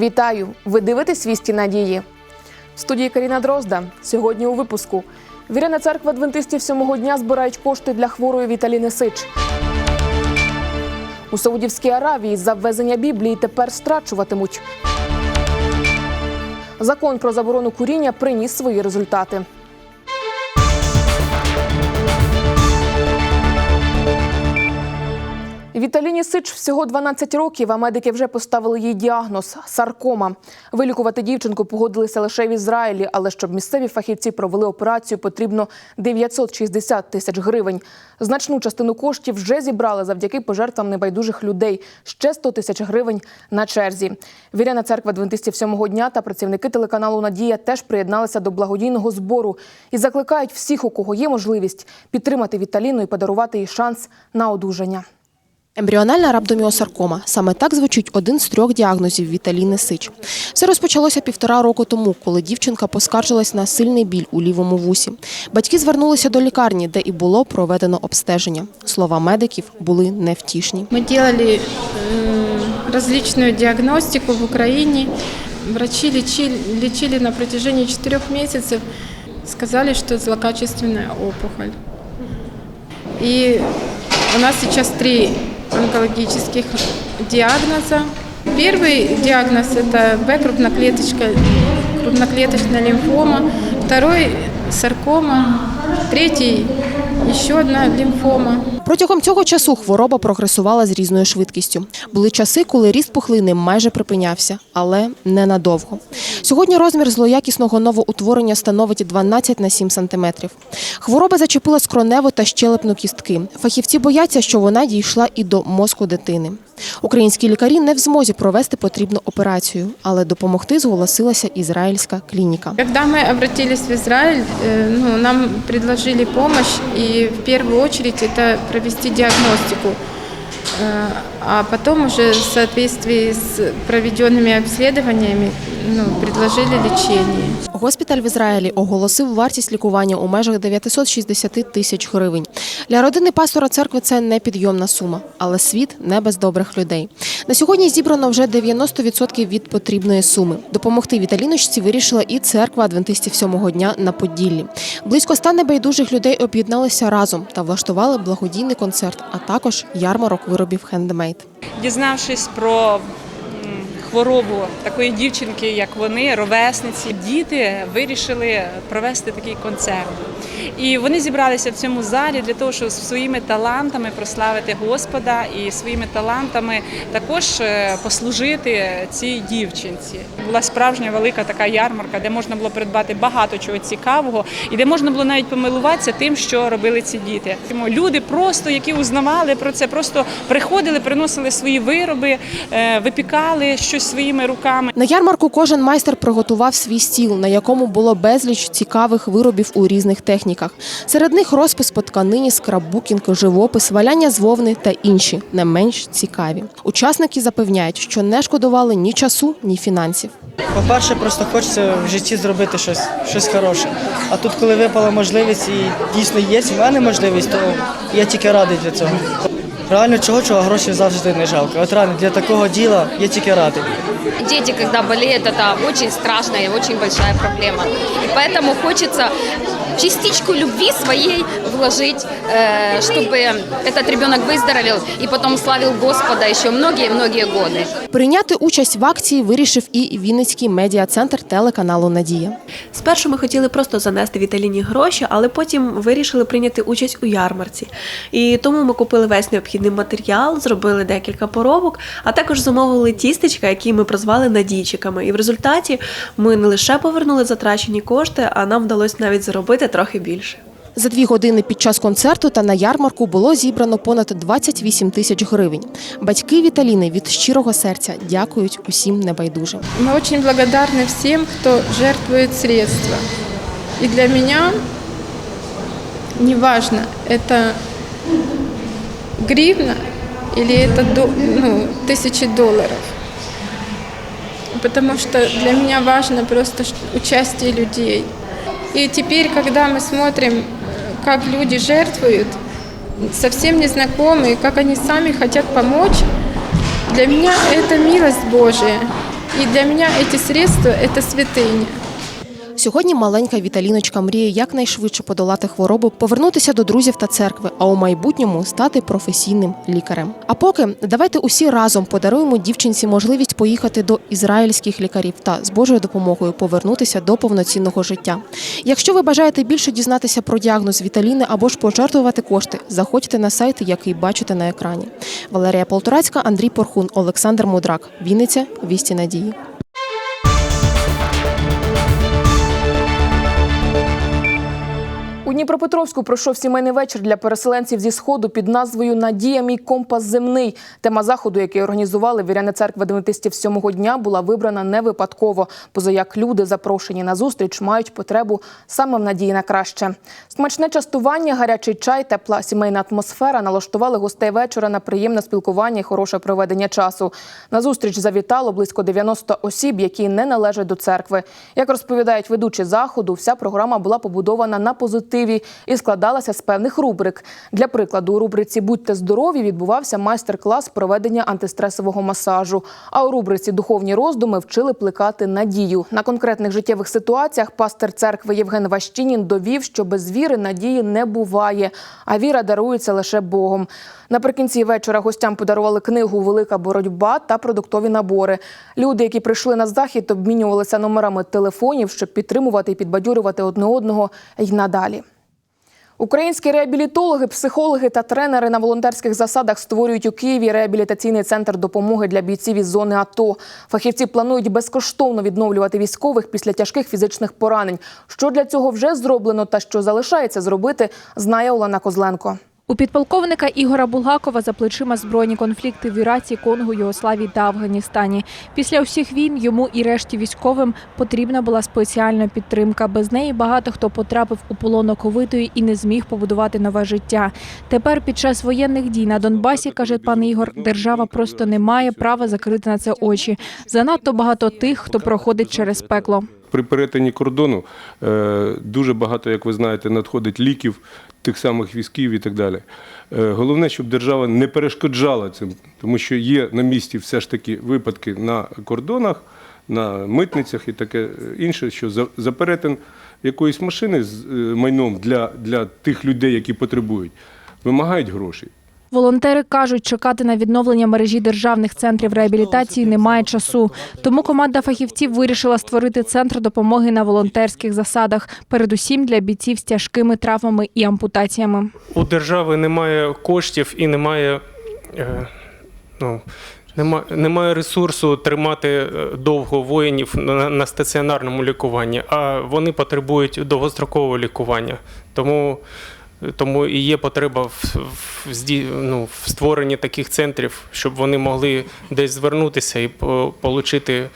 Вітаю! Ви дивитесь вісті надії. В студії Каріна Дрозда. Сьогодні у випуску. Віряна церква адвентистів сьомого дня збирають кошти для хворої Віталіни Сич. У Саудівській Аравії за ввезення Біблії тепер страчуватимуть. Закон про заборону куріння приніс свої результати. Віталіні Сич всього 12 років, а медики вже поставили їй діагноз саркома. Вилікувати дівчинку погодилися лише в Ізраїлі, але щоб місцеві фахівці провели операцію, потрібно 960 тисяч гривень. Значну частину коштів вже зібрали завдяки пожертвам небайдужих людей. Ще 100 тисяч гривень на черзі. Віряна церква адвентистів сьомого дня та працівники телеканалу Надія теж приєдналися до благодійного збору і закликають всіх, у кого є можливість, підтримати Віталіну і подарувати їй шанс на одужання. Ембріональна рhabdomyosarкома – саме так звучить один з трьох діагнозів Віталіни Сич. Все розпочалося півтора року тому, коли дівчинка поскаржилась на сильний біль у лівому вусі. Батьки звернулися до лікарні, де і було проведено обстеження. Слова медиків були невтішні. Мы делали м, различную диагностику в Украине. Врачи лечили, лечили на протяжении четырех месяцев. Сказали, что злокачественная опухоль. И у нас сейчас три онкологических диагноза. Первый диагноз – это Б крупноклеточка, крупноклеточная лимфома. Второй – саркома. Третий – еще одна лимфома. Протягом цього часу хвороба прогресувала з різною швидкістю. Були часи, коли ріст пухлини майже припинявся, але ненадовго. Сьогодні розмір злоякісного новоутворення становить 12 на 7 сантиметрів. Хвороба зачепила скроневу та щелепну кістки. Фахівці бояться, що вона дійшла і до мозку дитини. Українські лікарі не в змозі провести потрібну операцію, але допомогти зголосилася ізраїльська клініка. Когда мы обратились в Израиль, э, ну, нам предложили помощь, и в первую очередь это провести диагностику, Э, а потом уже в соответствии с проведенными обследованиями ну, предложили лечение. Госпіталь в Ізраїлі оголосив вартість лікування у межах 960 тисяч гривень. Для родини пастора церкви це непідйомна сума, але світ не без добрих людей. На сьогодні зібрано вже 90% від потрібної суми. Допомогти Віталіночці вирішила і церква адвентистів сьомого дня на Поділлі. Близько ста небайдужих людей об'єдналися разом та влаштували благодійний концерт, а також ярмарок виробів хендмейд. Дізнавшись про хворобу такої дівчинки, як вони, ровесниці, діти вирішили провести такий концерт. І вони зібралися в цьому залі для того, щоб своїми талантами прославити Господа і своїми талантами також е, послужити цій дівчинці. Була справжня велика така ярмарка, де можна було придбати багато чого цікавого, і де можна було навіть помилуватися тим, що робили ці діти. Тому Люди просто, які узнавали про це, просто приходили, приносили свої вироби, е, випікали щось своїми руками. На ярмарку кожен майстер приготував свій стіл, на якому було безліч цікавих виробів у різних техніках. Серед них розпис по тканині, скраббукінг, живопис, валяння з вовни та інші, не менш цікаві. Учасники запевняють, що не шкодували ні часу, ні фінансів. По-перше, просто хочеться в житті зробити щось, щось хороше. А тут, коли випала можливість і дійсно є в мене можливість, то я тільки радий для цього. Реально чого, чого грошей завжди не жалко. От реально для такого діла я тільки радий. Дети, когда болеют, это очень страшная и очень большая проблема. И поэтому хочется частичку любви своей вложить, э, чтобы этот ребенок выздоровел и потом славил Господа еще многие-многие годы. Прийняти участь в акції вирішив і Вінницький медіа-центр телеканалу Надія. Спершу ми хотіли просто занести Віталіні гроші, але потім вирішили прийняти участь у ярмарці. І тому ми купили весь необхідний матеріал, зробили декілька поробок, а також замовили тістечка, які ми прозвали надійчиками. І в результаті ми не лише повернули затрачені кошти, а нам вдалося навіть заробити трохи більше. За дві години під час концерту та на ярмарку було зібрано понад 28 тисяч гривень. Батьки Віталіни від щирого серця дякують усім небайдужим. Мы очень благодарны всем, кто жертвует средства. И для меня неважно, это гривна или это до- ну, тысячи долларов. Потому что для меня важно просто ш- участие людей. И теперь, когда мы смотрим, как люди жертвуют, совсем незнакомые, как они сами хотят помочь, для меня это милость Божия. И для меня эти средства – это святыня. Сьогодні маленька Віталіночка мріє якнайшвидше подолати хворобу, повернутися до друзів та церкви, а у майбутньому стати професійним лікарем. А поки давайте усі разом подаруємо дівчинці можливість поїхати до ізраїльських лікарів та з Божою допомогою повернутися до повноцінного життя. Якщо ви бажаєте більше дізнатися про діагноз Віталіни або ж пожертвувати кошти, заходьте на сайт, який бачите на екрані. Валерія Полторацька, Андрій Порхун, Олександр Мудрак. Вінниця. Вісті надії. У Дніпропетровську пройшов сімейний вечір для переселенців зі сходу під назвою Надія мій компас земний. Тема заходу, який організували віряни церкви адвентистів сьомого дня, була вибрана не випадково. Позаяк люди, запрошені на зустріч, мають потребу саме в надії на краще. Смачне частування, гарячий чай, тепла сімейна атмосфера налаштували гостей вечора на приємне спілкування і хороше проведення часу. На зустріч завітало близько 90 осіб, які не належать до церкви. Як розповідають ведучі заходу, вся програма була побудована на позитиві і складалася з певних рубрик. Для прикладу, у рубриці Будьте здорові відбувався майстер-клас проведення антистресового масажу. А у рубриці Духовні роздуми вчили плекати надію. На конкретних життєвих ситуаціях пастир церкви Євген Ващинін довів, що без віри надії не буває, а віра дарується лише Богом. Наприкінці вечора гостям подарували книгу Велика боротьба та продуктові набори. Люди, які прийшли на захід, обмінювалися номерами телефонів, щоб підтримувати і підбадьорювати одне одного й надалі. Українські реабілітологи, психологи та тренери на волонтерських засадах створюють у Києві реабілітаційний центр допомоги для бійців із зони АТО. Фахівці планують безкоштовно відновлювати військових після тяжких фізичних поранень. Що для цього вже зроблено та що залишається зробити, знає Олена Козленко. У підполковника Ігора Булгакова за плечима збройні конфлікти в Іраці, Конго, Югославії та Афганістані. Після усіх війн йому і решті військовим потрібна була спеціальна підтримка. Без неї багато хто потрапив у полон оковитої і не зміг побудувати нове життя. Тепер під час воєнних дій на Донбасі, каже пан Ігор, держава просто не має права закрити на це очі. Занадто багато тих, хто проходить через пекло. При перетині кордону е, дуже багато, як ви знаєте, надходить ліків, тих самих військів і так далі. Е, Головне, щоб держава не перешкоджала цим, тому що є на місці все ж таки випадки на кордонах, на митницях і таке інше, що за, за перетин якоїсь машини з е, майном для, для тих людей, які потребують, вимагають грошей. Волонтери кажуть, чекати на відновлення мережі державних центрів реабілітації немає часу. Тому команда фахівців вирішила створити центр допомоги на волонтерських засадах, передусім для бійців з тяжкими травмами і ампутаціями. у держави немає коштів і немає, е, ну, нема, немає ресурсу тримати е, довго воїнів на, на стаціонарному лікуванні, а вони потребують довгострокового лікування. Тому, тому і є потреба в, в, ну, в створенні таких центрів, щоб вони могли десь звернутися і отримати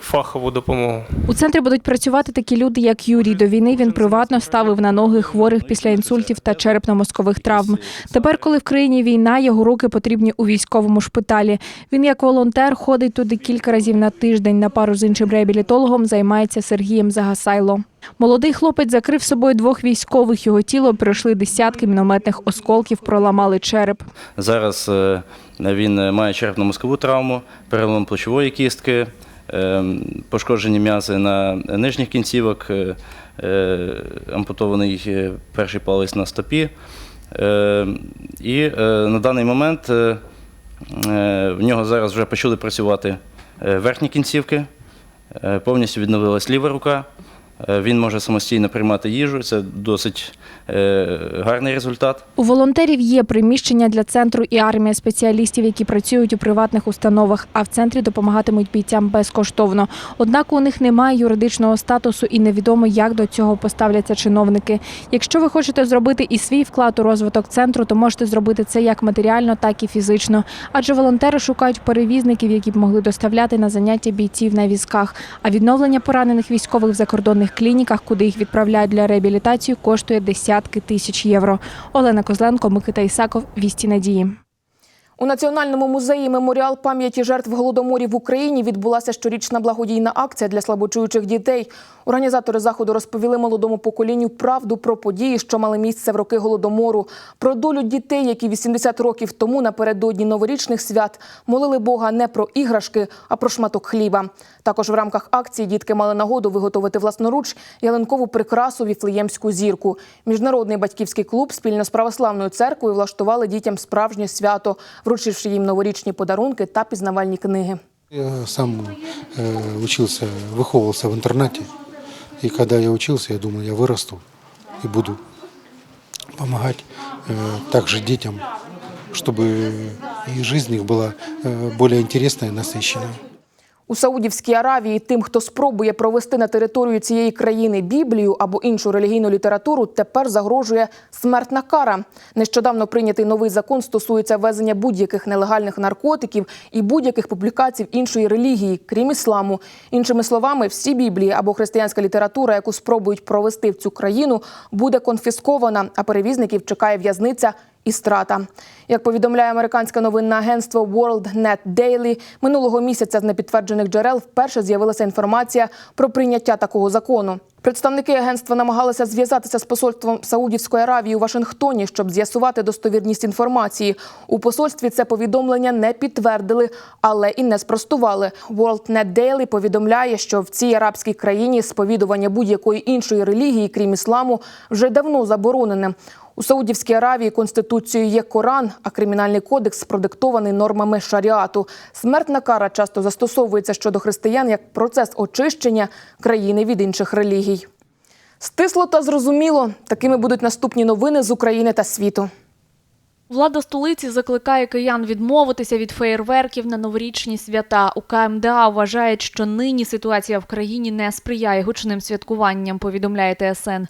фахову допомогу. У центрі будуть працювати такі люди, як Юрій. До війни він приватно ставив на ноги хворих після інсультів та черепно-мозкових травм. Тепер, коли в країні війна, його руки потрібні у військовому шпиталі. Він як волонтер ходить туди кілька разів на тиждень. На пару з іншим реабілітологом займається Сергієм Загасайло. Молодий хлопець закрив собою двох військових. Його тіло пройшли десятки мінометних осколків, проламали череп. Зараз е, він е, має черепно-мозкову травму, перелом плечової кістки, пошкоджені м'язи на нижніх кінцівок, е, е, ампутований е, перший палець на стопі. Е, І на даний момент в нього зараз вже почали працювати верхні кінцівки, повністю відновилась ліва рука. Е, Він може самостійно приймати їжу, це досить е, гарний результат. У волонтерів є приміщення для центру і армія спеціалістів, які працюють у приватних установах, а в центрі допомагатимуть бійцям безкоштовно. Однак у них немає юридичного статусу і невідомо, як до цього поставляться чиновники. Якщо ви хочете зробити і свій вклад у розвиток центру, то можете зробити це як матеріально, так і фізично. Адже волонтери шукають перевізників, які б могли доставляти на заняття бійців на візках. А відновлення поранених військових в закордонних клініках, куди їх відправляють для реабілітації, коштує десятки тисяч євро. Олена Козленко, Микита Ісаков, Вісті Надії. У Національному музеї меморіал пам'яті жертв голодоморів в Україні відбулася щорічна благодійна акція для слабочуючих дітей. Організатори заходу розповіли молодому поколінню правду про події, що мали місце в роки голодомору, про долю дітей, які 80 років тому напередодні новорічних свят молили Бога не про іграшки, а про шматок хліба. Також в рамках акції дітки мали нагоду виготовити власноруч ялинкову прикрасу віфлеємську зірку. Міжнародний батьківський клуб спільно з православною церквою влаштували дітям справжнє свято, вручивши їм новорічні подарунки та пізнавальні книги. Я сам э, учился, выховывался в интернате. И когда я учился, я думал, я вырасту и буду помогать э, также детям, чтобы и жизнь их была э, более интересной и насыщенной. У Саудівській Аравії тим, хто спробує провести на територію цієї країни Біблію або іншу релігійну літературу, тепер загрожує смертна кара. Нещодавно прийнятий новий закон стосується везення будь-яких нелегальних наркотиків і будь-яких публікацій іншої релігії, крім ісламу. Іншими словами, всі біблії або християнська література, яку спробують провести в цю країну, буде конфіскована, а перевізників чекає в'язниця і страта. Як повідомляє американське новинне агентство World Net Daily, минулого місяця з непідтверджених джерел вперше з'явилася інформація про прийняття такого закону. Представники агентства намагалися зв'язатися з посольством Саудівської Аравії у Вашингтоні, щоб з'ясувати достовірність інформації. У посольстві це повідомлення не підтвердили, але і не спростували. World Net Daily повідомляє, що в цій арабській країні сповідування будь-якої іншої релігії, крім ісламу, вже давно заборонене. У Саудівській Аравії конституцією є Коран, а кримінальний кодекс продиктований нормами шаріату. Смертна кара часто застосовується щодо християн як процес очищення країни від інших релігій. Стисло та зрозуміло. Такими будуть наступні новини з України та світу. Влада столиці закликає киян відмовитися від феєрверків на новорічні свята. У КМДА вважають, що нині ситуація в країні не сприяє гучним святкуванням, повідомляє ТСН.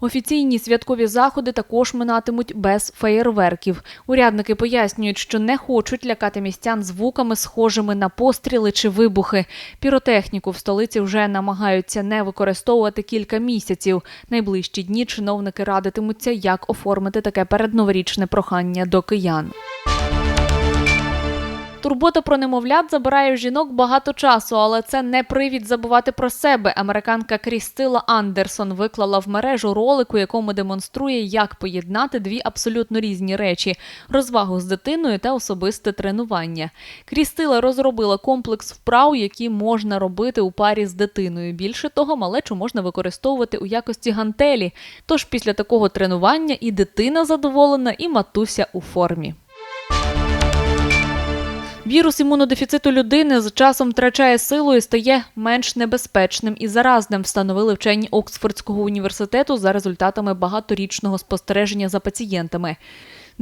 Офіційні святкові заходи також минатимуть без феєрверків. Урядники пояснюють, що не хочуть лякати містян звуками, схожими на постріли чи вибухи. Піротехніку в столиці вже намагаються не використовувати кілька місяців. Найближчі дні чиновники радитимуться, як оформити таке передноворічне прохання до киян. Турбота про немовлят забирає у жінок багато часу, але це не привід забувати про себе. Американка Крістила Андерсон виклала в мережу ролик, у якому демонструє, як поєднати дві абсолютно різні речі: розвагу з дитиною та особисте тренування. Крістила розробила комплекс вправ, які можна робити у парі з дитиною. Більше того, малечу можна використовувати у якості гантелі. Тож після такого тренування і дитина задоволена, і матуся у формі. Вірус імунодефіциту людини з часом втрачає силу і стає менш небезпечним і заразним, встановили вчені Оксфордського університету за результатами багаторічного спостереження за пацієнтами.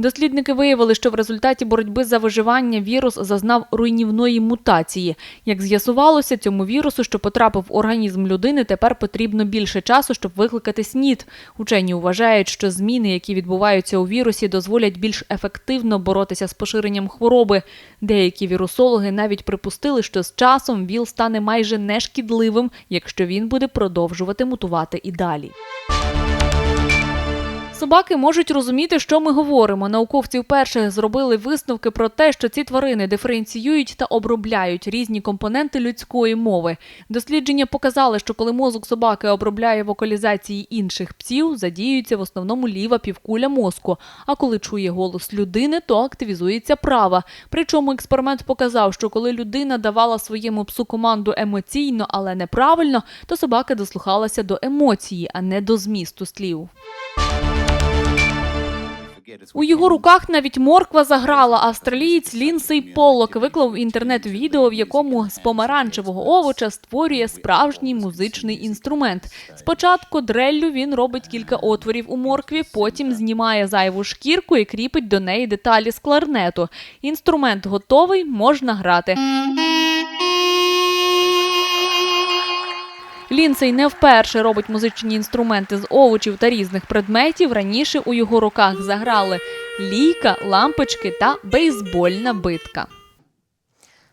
Дослідники виявили, що в результаті боротьби за виживання вірус зазнав руйнівної мутації. Як з'ясувалося, цьому вірусу, що потрапив в організм людини, тепер потрібно більше часу, щоб викликати СНІД. Учені вважають, що зміни, які відбуваються у вірусі, дозволять більш ефективно боротися з поширенням хвороби. Деякі вірусологи навіть припустили, що з часом ВІЛ стане майже нешкідливим, якщо він буде продовжувати мутувати і далі. Собаки можуть розуміти, що ми говоримо. Науковці вперше зробили висновки про те, що ці тварини диференціюють та обробляють різні компоненти людської мови. Дослідження показали, що коли мозок собаки обробляє вокалізації інших псів, задіюється в основному ліва півкуля мозку. А коли чує голос людини, то активізується права. Причому експеримент показав, що коли людина давала своєму псу команду емоційно, але неправильно, то собака дослухалася до емоції, а не до змісту слів. У його руках навіть морква заграла. Австралієць Лінсей Поллок виклав в інтернет відео, в якому з помаранчевого овоча створює справжній музичний інструмент. Спочатку дреллю він робить кілька отворів у моркві, потім знімає зайву шкірку і кріпить до неї деталі з кларнету. Інструмент готовий, можна грати. Лінсей не вперше робить музичні інструменти з овочів та різних предметів. Раніше у його руках заграли лійка, лампочки та бейсбольна битка.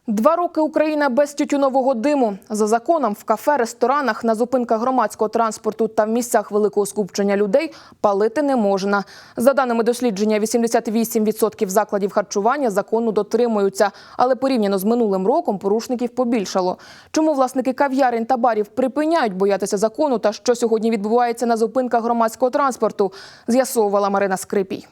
Два роки Україна без тютюнового диму. За законом в кафе, ресторанах, на зупинках громадського транспорту та в місцях великого скупчення людей палити не можна. За даними дослідження, 88% закладів харчування закону дотримуються, але порівняно з минулим роком порушників побільшало. Чому власники кав'ярень та барів припиняють боятися закону та що сьогодні відбувається на зупинках громадського транспорту, з'ясовувала Марина Скрипій.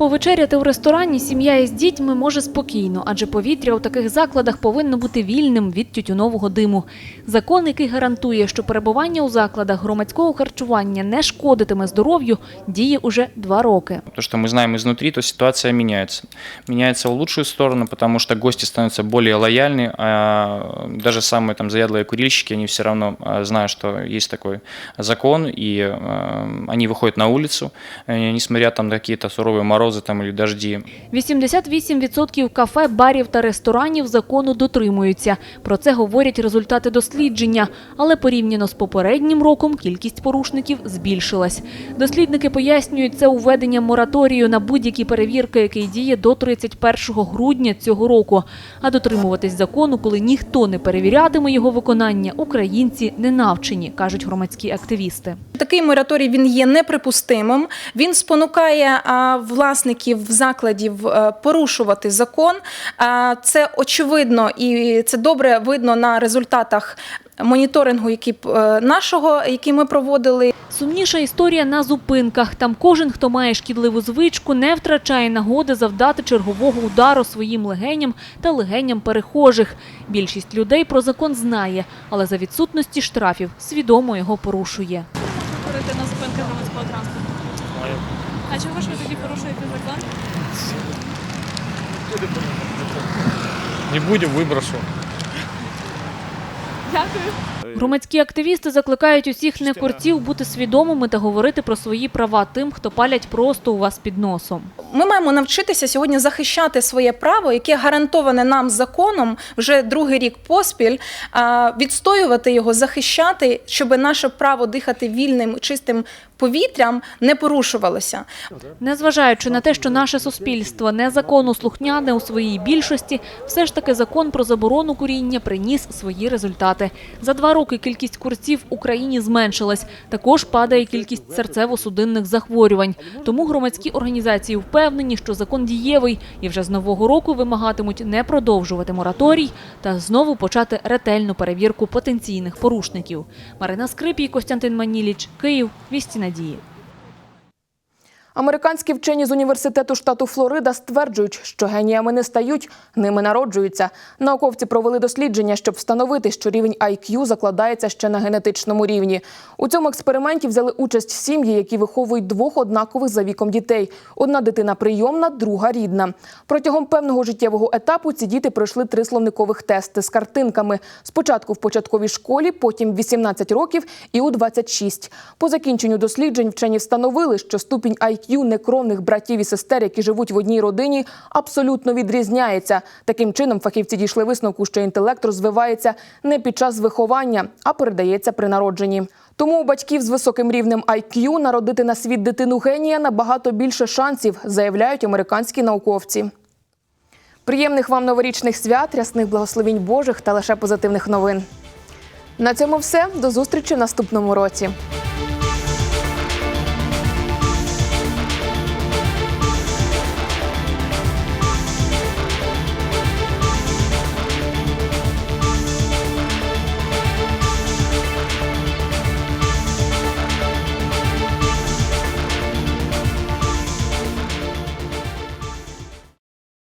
Повечеряти у ресторані сім'я із дітьми може спокійно, адже повітря у таких закладах повинно бути вільним від тютюнового диму. Закон, який гарантує, що перебування у закладах громадського харчування не шкодитиме здоров'ю, діє уже два роки. То, что мы знаем изнутри, то ситуация меняется. Меняется в лучшую сторону, потому что гости становятся более лояльны. а даже самые там заядлые курильщики, они все равно а, знают, что есть такой закон, и а, они выходят на улицу, э, несмотря там на какие-то суровые морозы там, или дожди. 88% кафе, барів та ресторанів закону дотримуються. Про це говорять результати дослідження. Але порівняно з попереднім роком кількість порушників збільшилась. Дослідники пояснюють це уведення мораторію на будь-які перевірки, який діє до 31 грудня цього року. А дотримуватись закону, коли ніхто не перевірятиме його виконання, українці не навчені, кажуть громадські активісти. Такий мораторій він є неприпустимим. Він спонукає а, власників закладів е, порушувати закон. А, Це очевидно і це добре видно на результатах моніторингу, який е, нашого, який ми проводили. Сумніша історія на зупинках. Там кожен, хто має шкідливу звичку, не втрачає нагоди завдати чергового удару своїм легеням та легеням перехожих. Більшість людей про закон знає, але за відсутності штрафів свідомо його порушує. На зупинках громадського транспорту. А чого ж ви тоді порушуєте закон? Не будемо, виброшу. Дякую. Громадські активісти закликають усіх некурців бути свідомими та говорити про свої права тим, хто палять просто у вас під носом. Ми маємо навчитися сьогодні захищати своє право, яке гарантоване нам законом вже другий рік поспіль, а, відстоювати його, захищати, щоб наше право дихати вільним чистим повітрям не порушувалося. Незважаючи на те, що наше суспільство незаконослухняне у своїй більшості, все ж таки закон про заборону куріння приніс свої результати. За два роки кількість курців в Україні зменшилась. Також падає кількість серцево-судинних захворювань. Тому громадські організації впевнені, що закон дієвий і вже з нового року вимагатимуть не продовжувати мораторій та знову почати ретельну перевірку потенційних порушників. Марина Скрипій, Костянтин Маніліч, Київ, Вісті Надії. Американські вчені з університету штату Флорида стверджують, що геніями не стають, ними народжуються. Науковці провели дослідження, щоб встановити, що рівень IQ закладається ще на генетичному рівні. У цьому експерименті взяли участь сім'ї, які виховують двох однакових за віком дітей. Одна дитина прийомна, друга рідна. Протягом певного життєвого етапу ці діти пройшли три словникових тести з картинками. Спочатку в початковій школі, потім в 18 років і у 26. По закінченню досліджень вчені встановили, що ступінь IQ некровних братів і сестер, які живуть в одній родині, абсолютно відрізняється. Таким чином, фахівці дійшли висновку, що інтелект розвивається не під час виховання, а передається при народженні. Тому у батьків з високим рівнем IQ народити на світ дитину генія набагато більше шансів, заявляють американські науковці. Приємних вам новорічних свят, рясних благословінь Божих та лише позитивних новин. На цьому все. До зустрічі в наступному році.